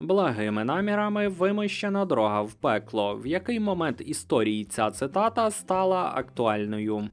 Благими намірами вимощена дорога в пекло, в який момент історії ця цитата стала актуальною.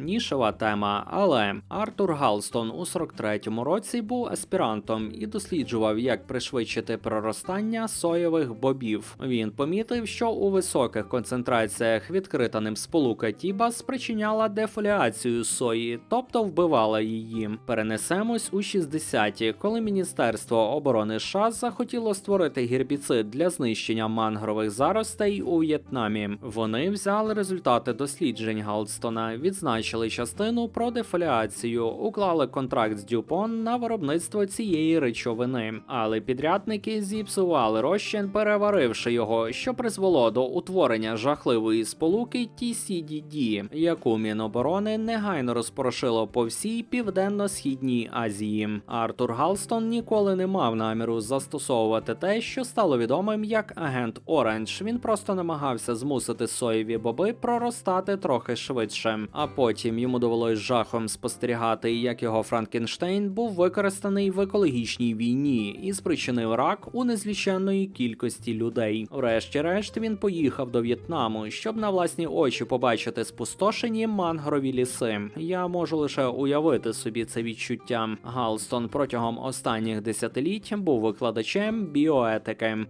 Нішева тема, але Артур Галстон у 43-му році був аспірантом і досліджував, як пришвидшити проростання соєвих бобів. Він помітив, що у високих концентраціях відкрита ним сполука Тіба спричиняла дефоліацію сої, тобто вбивала її. Перенесемось у 60-ті, коли Міністерство оборони США захотіло створити гербіцид для знищення мангрових заростей у В'єтнамі. Вони взяли результати досліджень Галстона, відзначили частину про дефоліацію, уклали контракт з Дюпон на виробництво цієї речовини, але підрядники зіпсували розчин, переваривши його, що призвело до утворення жахливої сполуки TCDD, яку Міноборони негайно розпорошило по всій південно-східній Азії. Артур Галстон ніколи не мав наміру застосовувати те, що стало відомим як агент Оранж. Він просто намагався змусити соєві боби проростати трохи швидше. А потім йому довелось жахом спостерігати, як його Франкенштейн був використаний в екологічній війні і спричинив рак у незліченної кількості людей. Врешті-решт він поїхав до В'єтнаму, щоб на власні очі побачити спустошені мангрові ліси. Я можу лише уявити собі це відчуття. Галстон протягом останніх десятиліть був викладачем біоетики.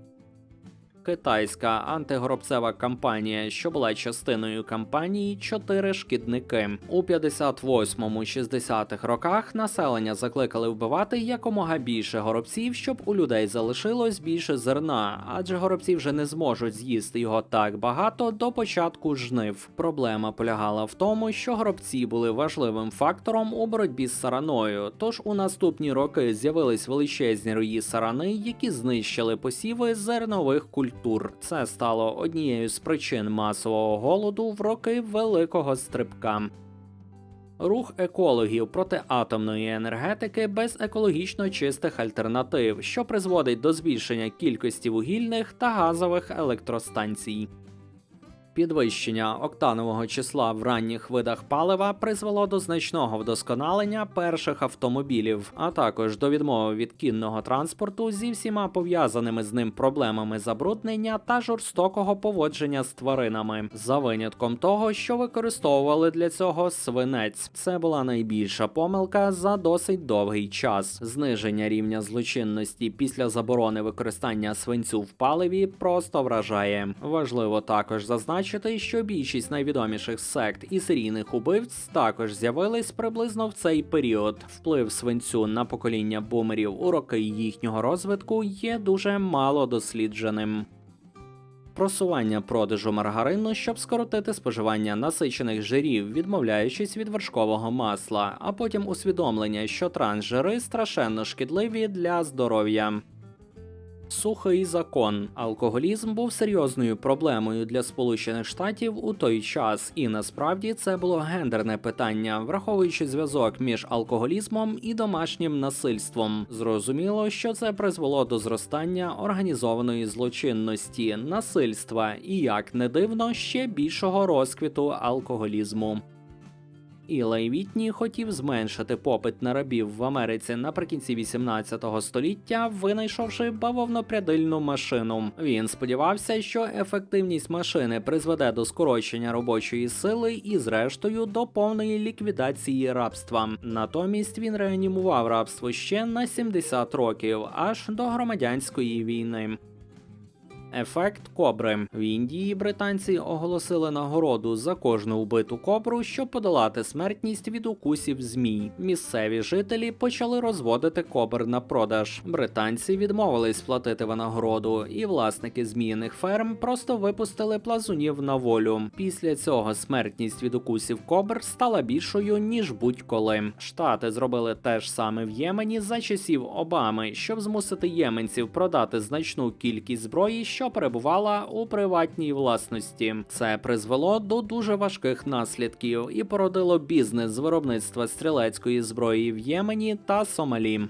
Китайська антигоробцева кампанія, що була частиною кампанії Чотири шкідники у 58-60-х роках. Населення закликали вбивати якомога більше горобців, щоб у людей залишилось більше зерна, адже горобці вже не зможуть з'їсти його так багато до початку жнив. Проблема полягала в тому, що горобці були важливим фактором у боротьбі з сараною. Тож у наступні роки з'явились величезні рої сарани, які знищили посіви зернових культур. Це стало однією з причин масового голоду в роки великого стрибка. Рух екологів проти атомної енергетики без екологічно чистих альтернатив, що призводить до збільшення кількості вугільних та газових електростанцій. Підвищення октанового числа в ранніх видах палива призвело до значного вдосконалення перших автомобілів, а також до відмови від кінного транспорту зі всіма пов'язаними з ним проблемами забруднення та жорстокого поводження з тваринами, за винятком того, що використовували для цього свинець. Це була найбільша помилка за досить довгий час. Зниження рівня злочинності після заборони використання свинцю в паливі просто вражає. Важливо також зазначити, що більшість найвідоміших сект і серійних убивць також з'явились приблизно в цей період. Вплив свинцю на покоління бумерів у роки їхнього розвитку є дуже мало дослідженим. Просування продажу маргарину, щоб скоротити споживання насичених жирів, відмовляючись від вершкового масла, а потім усвідомлення, що трансжири страшенно шкідливі для здоров'я. Сухий закон. Алкоголізм був серйозною проблемою для Сполучених Штатів у той час, і насправді це було гендерне питання, враховуючи зв'язок між алкоголізмом і домашнім насильством. Зрозуміло, що це призвело до зростання організованої злочинності, насильства і, як не дивно, ще більшого розквіту алкоголізму. Ілей Вітні хотів зменшити попит на рабів в Америці наприкінці 18 століття, винайшовши бавовнопрядильну машину. Він сподівався, що ефективність машини призведе до скорочення робочої сили і, зрештою, до повної ліквідації рабства. Натомість він реанімував рабство ще на 70 років, аж до громадянської війни. Ефект кобри в Індії британці оголосили нагороду за кожну вбиту кобру, щоб подолати смертність від укусів змій. Місцеві жителі почали розводити кобр на продаж. Британці відмовились платити винагороду, і власники зміїних ферм просто випустили плазунів на волю. Після цього смертність від укусів кобр стала більшою ніж будь-коли. Штати зробили те ж саме в Ємені за часів Обами, щоб змусити єменців продати значну кількість зброї що перебувала у приватній власності. Це призвело до дуже важких наслідків і породило бізнес з виробництва стрілецької зброї в Ємені та Сомалі.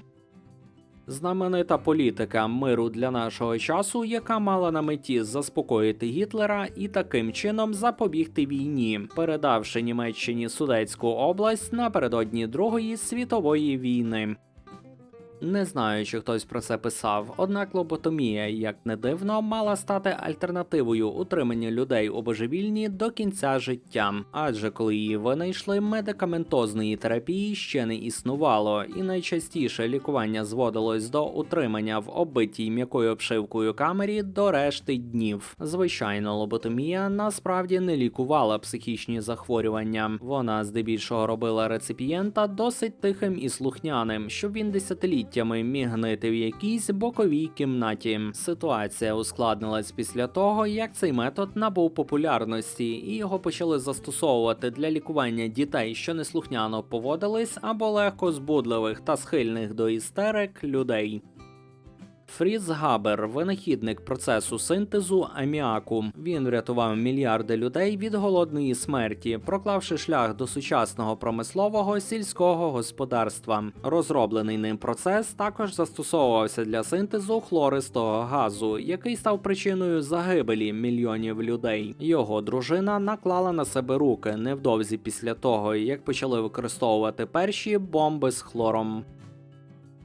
Знаменита політика миру для нашого часу, яка мала на меті заспокоїти Гітлера і таким чином запобігти війні, передавши Німеччині Судетську область напередодні Другої світової війни. Не знаю, чи хтось про це писав, однак лоботомія, як не дивно, мала стати альтернативою утриманню людей у божевільні до кінця життя. Адже коли її винайшли, медикаментозної терапії ще не існувало, і найчастіше лікування зводилось до утримання в оббитій м'якою обшивкою камері до решти днів. Звичайно, лоботомія насправді не лікувала психічні захворювання. Вона здебільшого робила реципієнта досить тихим і слухняним, щоб він десятиліттями міг гнити в якійсь боковій кімнаті. Ситуація ускладнилась після того, як цей метод набув популярності, і його почали застосовувати для лікування дітей, що неслухняно поводились або легко збудливих та схильних до істерик людей. Фріз Габер, винахідник процесу синтезу аміаку. Він врятував мільярди людей від голодної смерті, проклавши шлях до сучасного промислового сільського господарства. Розроблений ним процес також застосовувався для синтезу хлористого газу, який став причиною загибелі мільйонів людей. Його дружина наклала на себе руки невдовзі після того, як почали використовувати перші бомби з хлором.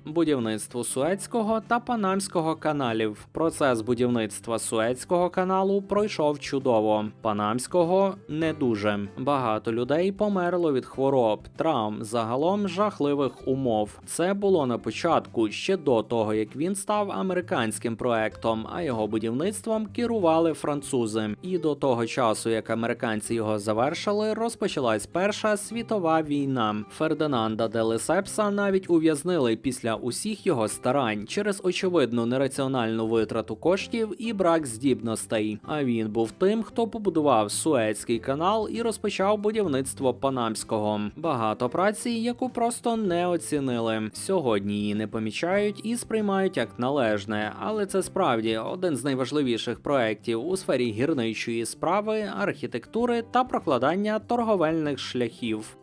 Будівництво Суецького та Панамського каналів. Процес будівництва Суецького каналу пройшов чудово. Панамського не дуже. Багато людей померло від хвороб, травм, загалом жахливих умов. Це було на початку, ще до того як він став американським проектом, а його будівництвом керували французи. І до того часу, як американці його завершили, розпочалась Перша світова війна. Фердинанда де Лесепса навіть ув'язнили після усіх його старань через очевидну нераціональну витрату коштів і брак здібностей. А він був тим, хто побудував Суецький канал і розпочав будівництво Панамського. Багато праці, яку просто не оцінили. Сьогодні її не помічають і сприймають як належне, але це справді один з найважливіших проєктів у сфері гірничої справи, архітектури та прокладання торговельних шляхів.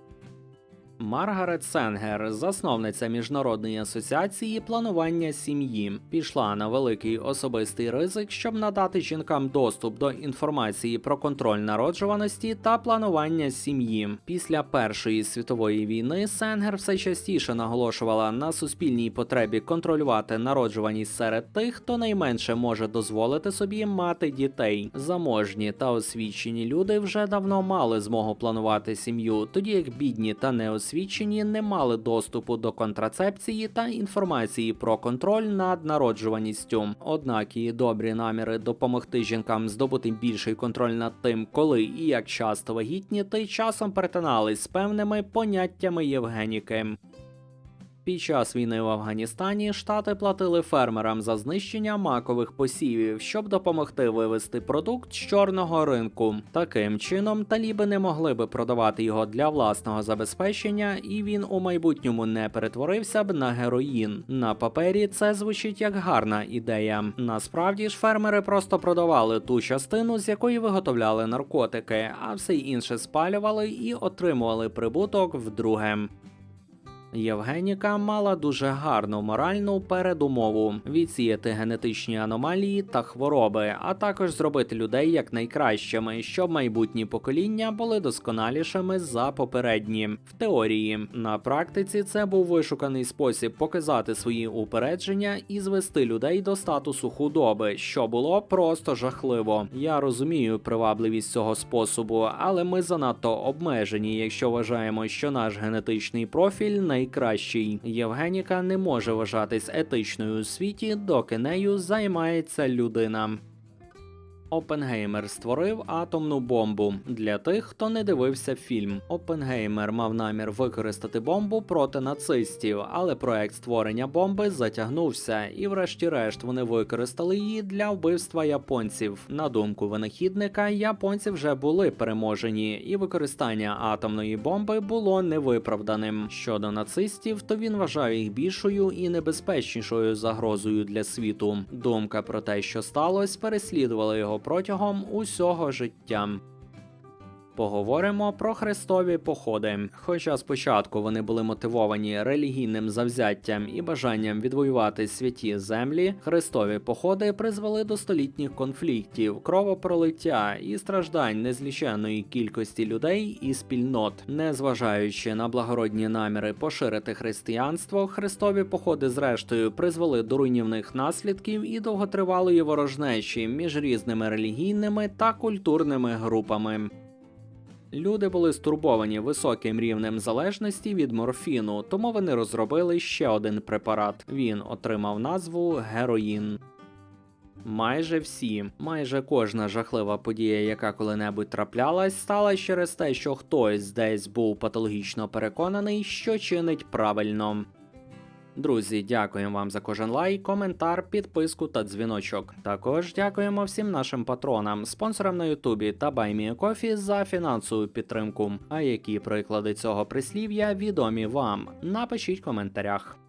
Маргарет Сенгер, засновниця міжнародної асоціації планування сім'ї, пішла на великий особистий ризик, щоб надати жінкам доступ до інформації про контроль народжуваності та планування сім'ї. Після Першої світової війни Сенгер все частіше наголошувала на суспільній потребі контролювати народжуваність серед тих, хто найменше може дозволити собі мати дітей. Заможні та освічені люди вже давно мали змогу планувати сім'ю, тоді як бідні та неосвічені не мали доступу до контрацепції та інформації про контроль над народжуваністю. Однак її добрі наміри допомогти жінкам здобути більший контроль над тим, коли і як часто вагітні, ти часом перетинались з певними поняттями Євгеніки. Під час війни в Афганістані штати платили фермерам за знищення макових посівів, щоб допомогти вивести продукт з чорного ринку. Таким чином, таліби не могли би продавати його для власного забезпечення, і він у майбутньому не перетворився б на героїн. На папері це звучить як гарна ідея. Насправді ж фермери просто продавали ту частину, з якої виготовляли наркотики, а все інше спалювали і отримували прибуток вдруге. Євгеніка мала дуже гарну моральну передумову відсіяти генетичні аномалії та хвороби, а також зробити людей якнайкращими, щоб майбутні покоління були досконалішими за попередні. В теорії на практиці це був вишуканий спосіб показати свої упередження і звести людей до статусу худоби, що було просто жахливо. Я розумію привабливість цього способу, але ми занадто обмежені, якщо вважаємо, що наш генетичний профіль найкращий. Євгеніка не може вважатись етичною у світі, доки нею займається людина. Опенгеймер створив атомну бомбу для тих, хто не дивився фільм. Опенгеймер мав намір використати бомбу проти нацистів, але проект створення бомби затягнувся, і, врешті-решт, вони використали її для вбивства японців. На думку винахідника, японці вже були переможені, і використання атомної бомби було невиправданим. Щодо нацистів, то він вважав їх більшою і небезпечнішою загрозою для світу. Думка про те, що сталося, переслідувала його протягом усього життя. Поговоримо про хрестові походи. Хоча спочатку вони були мотивовані релігійним завзяттям і бажанням відвоювати святі землі, хрестові походи призвели до столітніх конфліктів, кровопролиття і страждань незліченної кількості людей і спільнот. Незважаючи на благородні наміри поширити християнство, хрестові походи зрештою призвели до руйнівних наслідків і довготривалої ворожнечі між різними релігійними та культурними групами. Люди були стурбовані високим рівнем залежності від морфіну, тому вони розробили ще один препарат. Він отримав назву героїн. Майже всі, майже кожна жахлива подія, яка коли-небудь траплялась, стала через те, що хтось десь був патологічно переконаний, що чинить правильно. Друзі, дякуємо вам за кожен лайк, коментар, підписку та дзвіночок. Також дякуємо всім нашим патронам, спонсорам на Ютубі та Баймікофі за фінансову підтримку. А які приклади цього прислів'я відомі вам? Напишіть в коментарях.